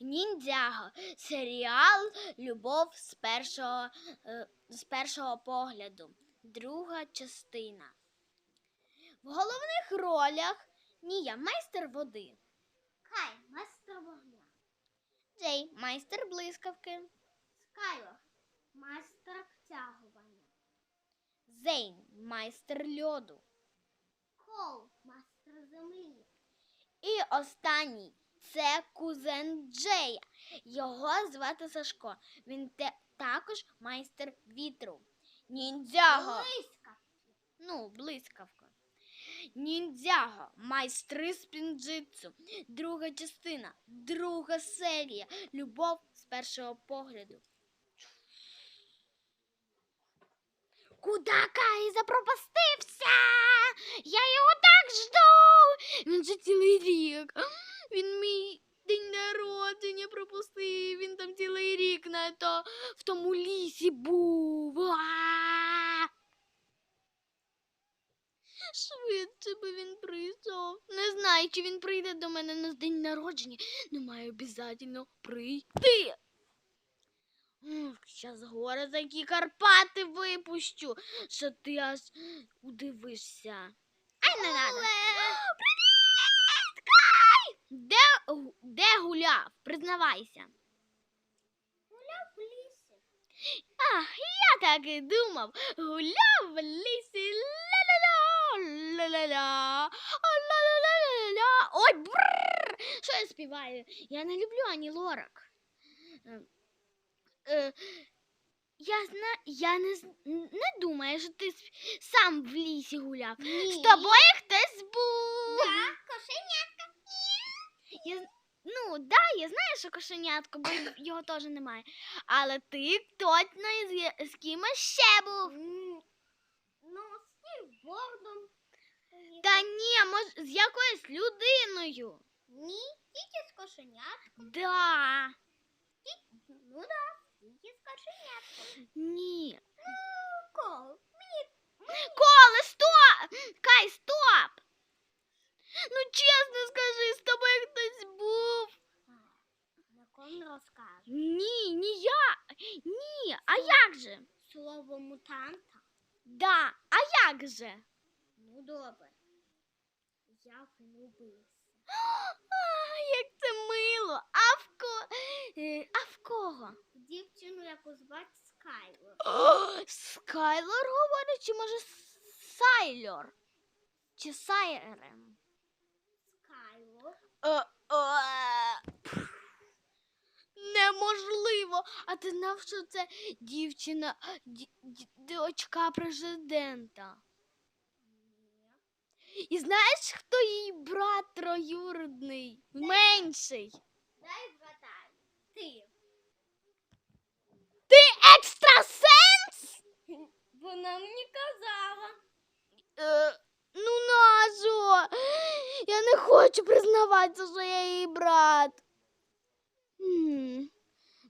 Ніндзяго. Серіал Любов з першого, е, з першого погляду. Друга частина. В головних ролях Нія майстер води. Кай, майстер вогня. Джей майстер блискавки. Скайлор, майстер втягування. Зейн майстер льоду. Кол, майстер землі. І останній це кузен Джея. Його звати Сашко. Він те, також майстер вітру. Ніндзяго. Близько. Ну, блискавка. Ніндзяго, майстри з пінджитсу. Друга частина, друга серія. Любов з першого погляду. Куда Кай запропастився? Я його так жду. Він же цілий рік. Він мій день народження пропустив. Він там цілий рік на то в тому лісі був. Швидше би він прийшов. Не знаю, чи він прийде до мене на день народження, але має обов'язково прийти. Зараз гори такі Карпати випущу, що ти аж удивишся. Ай, не надо. Де, де гуляв? Признавайся. Гуляв в лісі. Ах, я так і думав. Гуляв в лісі. Ла-ла-ла, ла-ла-ла, ла-ла-ла-ла-ла. Ой, бррр! Що я співаю? Я не люблю Ані Лорак. Е, е, я зна... я не, не думаю, що ти сам в лісі гуляв. Ні. З тобою хтось був. Так, кошенятка. Я, ну, да, я знаю, що кошенятко, бо його теж немає. Але ти точно з, з кимось ще був. Ну, з скейтбордом. Та ні, може, з якоюсь людиною. Ні, тільки з кошенятком. Да. Ну да, тільки з кошенятком. Ні. Кол. Коле, стоп! Кай, стоп! Ну чесно скажи, з тобою хтось був. На ком розкажу? Ні, ні я. Ні, а як же? Слово мутанта. Да, а як же? Ну добре. Я влюбився. А, як це мило. А в ко... е, А в кого? Дівчину, яку звати Скайлор. О, Скайлор говорить, чи може Сайлор? Чи Сайрем? Скайлор. Е, е, пф. Неможливо. А ти знав, що це дівчина, ді- ді- дочка президента? І знаєш, хто її брат троюродний? Менший. Дай вгадай. Ти. Ти екстрасенс? Вона мені казала. Е, ну нащо? Я не хочу признаватися, що я її брат. М,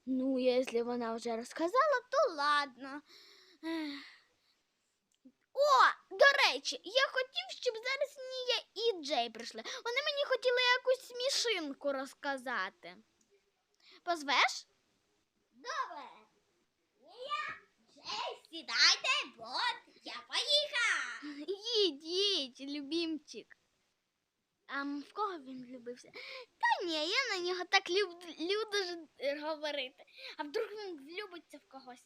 Ну, якщо вона вже розказала, то ладно. О, до речі, я хотів, щоб зараз Нія і Джей прийшли. Вони мені хотіли якусь смішинку розказати. Позвеш? Добре. Я. Джей, сідайте, бот, я поїхав. Їдь, їдь, любімчик. А в кого він влюбився? Та ні, я на нього так люб, люблю е, говорити. А вдруг він влюбиться в когось?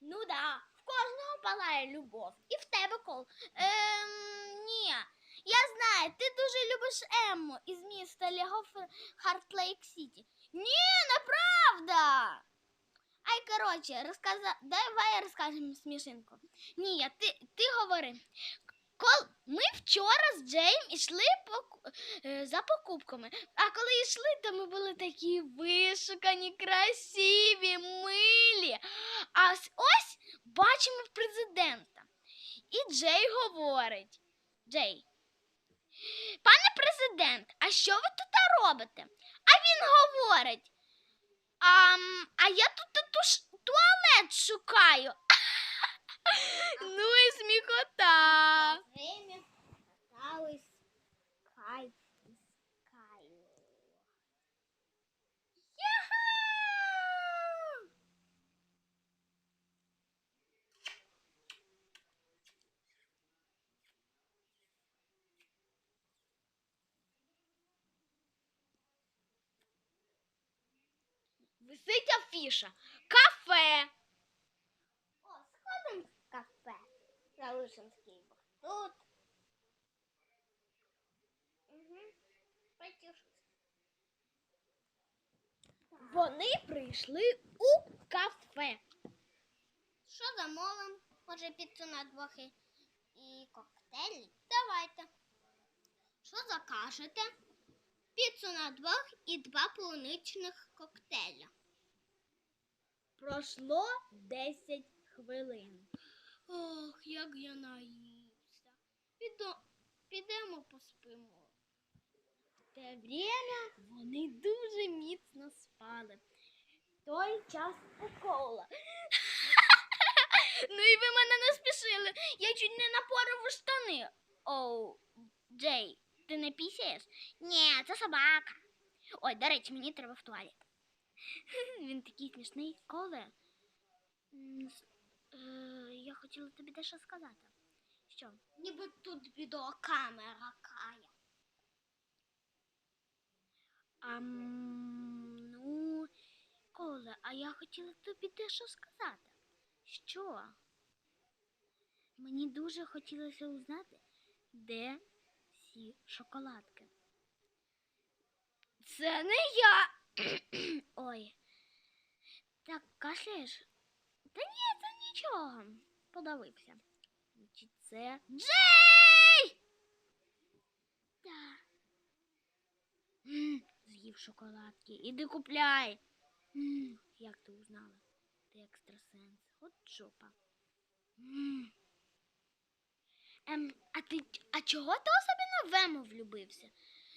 Ну да, в кожного палає любов. І в тебе кол. Ем, ні. Я знаю, ти дуже любиш Емму із міста Лего Хартлейк Сіті. Ні, неправда. Ай, коротше, розказа... давай розкажемо смішинку. Ні, ти, ти говори. Кол... Ми вчора з Джеєм ішли поку... е, за покупками. А коли йшли, то ми були такі вишукані, красиві, милі. А ось бачимо президента. І Джей говорить: Джей, пане президент, а що ви тут робите? А він говорить. А, а я тут туалет шукаю. Ну и смехота Время осталось Кай і Кайло. Висить. Кафе. Залишинський тут. Угу. Вони прийшли у кафе. Що замовимо? Може піцу на двох і, і коктейлі? Давайте. Що закажете? Піцу на двох і два полуничних коктейля. Пройшло 10 хвилин. Ох, як я наївся. Підо... Підемо поспимо. Те время вони дуже міцно спали. Той час укола. ну і ви мене не спішили. Я чуть не напорив у штани. Оу, Джей, ти не пісяєш? Ні, це собака. Ой, до речі, мені треба в туалет. Він такий смішний. Коле. Е, Я хотіла тобі дещо сказати. Що? Ніби тут відеокамера кая. А, ну, Коле, а я хотіла тобі дещо сказати. Що? Мені дуже хотілося узнати, де всі шоколадки. Це не я. Ой. Так, кашляєш? Та ні, це нічого. Подавився. Значить, це Джей! М, З'їв шоколадки. Іди купляй. Як ти узнала? Ти екстрасенс. От жопа. Ем, а ти а чого ти на Вему влюбився?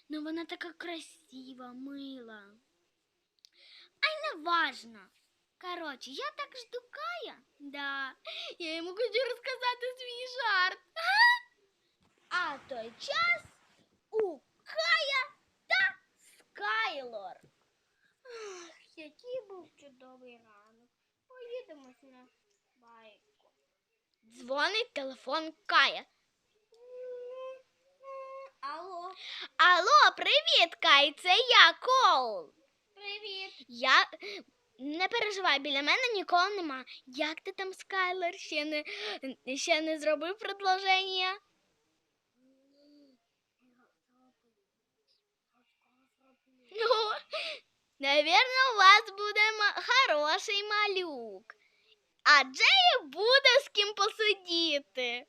Ну вона така красива, мила. Ай, не важно. Коротше, я так жду Кая. Да. Я йому хочу розказати свій жарт. А той час у Кая та Скайлор. Ах, який був чудовий ранок. Поїдемось на байку. Дзвонить телефон Кая. Алло, Алло, привіт, Кай, це я, Коул. привіт. Я не переживай, біля мене нікого нема. Як ти там, Скайлер? Ще не, ще не зробив предложення? Ну, наверное, у вас буде хороший малюк. А Джею буде з ким посидіти.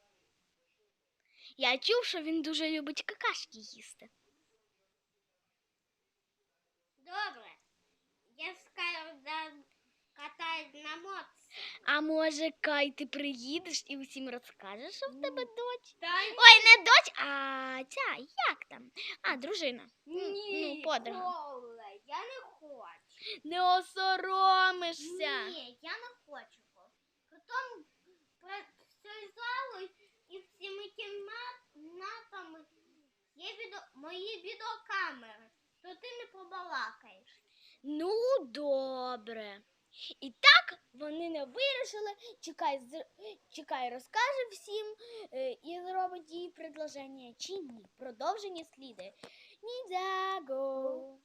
Я чув, що він дуже любить какашки їсти. Добре. Я скажу, да, катаюсь на моці. А може, Кай, ти приїдеш і усім розкажеш, що в тебе дочь? Та Ой, не дочь, а ця, як там? А, дружина. Ні, ну, подруга. Кола, я не хочу. Не осоромишся. Ні, я не хочу. Потім перед цією залою і всіми кімнатами є відео, мої відеокамери, то ти не побалакаєш. Ну, добре. І так вони не вирішили. Чекай, чекай, розкаже всім е, і зробить їй предложення чи ні. Продовження сліди. Ніндзяго.